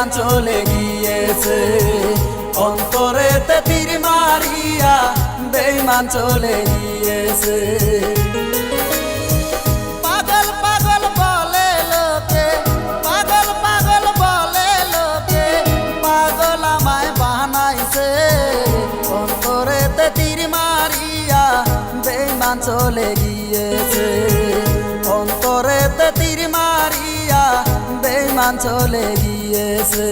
বেইমান চলে গিয়েছে। অন্তরেতে তীর মারিয়া বেইমান চলে গিয়েছে। বেইমান চলে গিয়েছে।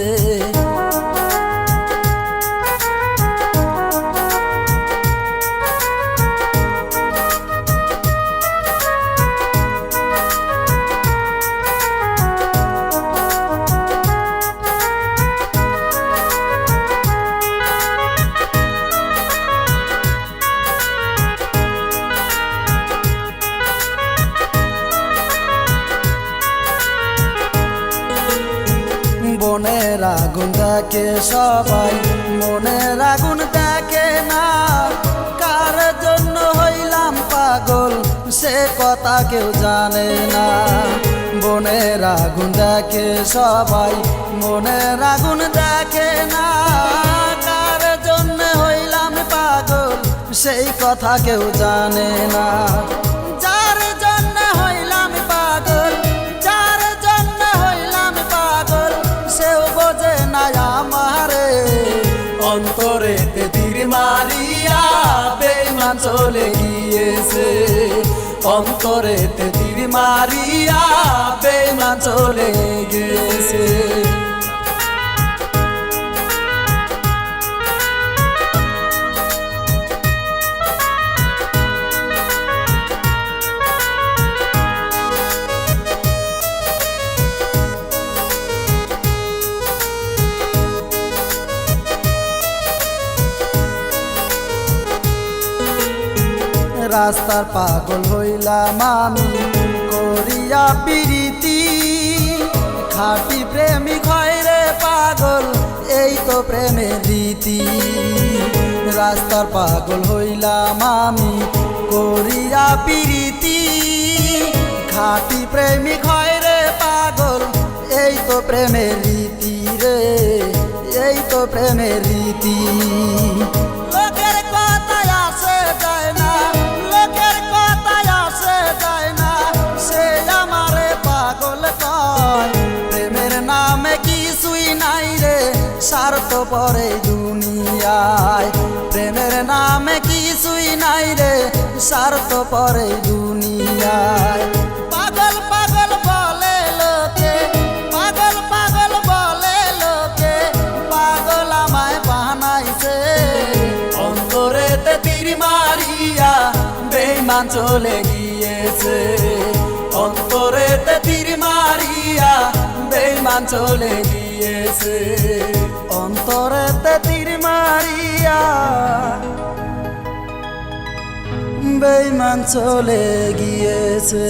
বনের আগুন দেখে সবাই, মনের আগুন দেখে না। কার জন্য হইলাম পাগল, সে কথা কেউ জানে না। বনের আগুন দেখে সবাই, মনের আগুন দেখে না। কার জন্য হইলাম পাগল, সেই কথা কেউ জানে না। অন্তরে তীর মারিয়া বেমান চলে গিয়েছে। কম অন্তরে তীর মারিয়া বেমান চলে গিয়েছে। রাস্তার পাগল হইলাম আমি। করিয়া পিরিতি খাটি প্রেমিক হয় রে পাগল, এই তো প্রেমের রীতি। রাস্তার পাগল হইলাম আমি, করিয়া পিরিতি খাটি প্রেমিক হয় রে পাগল, এই তো প্রেমের রীতি রে, এই তো প্রেমের রীতি। স্বার্থ পরে দুনিয়ায়? প্রেমের নামে কিছুই নাই রে, স্বার্থ পরে দুনিয়ায়। পাগল পাগল বলে লোকে, পাগল পাগল বলে লোকে, পাগল আমায় বানাইছে। অন্তরেতে তীর মারিয়া বেইমান চলে গিয়েছে। অন্তরেতে তীর মারিয়া বেইমান চলে গিয়েছে। অন্তরেতে তীর মারিয়া বেইমান চলে গিয়েছে।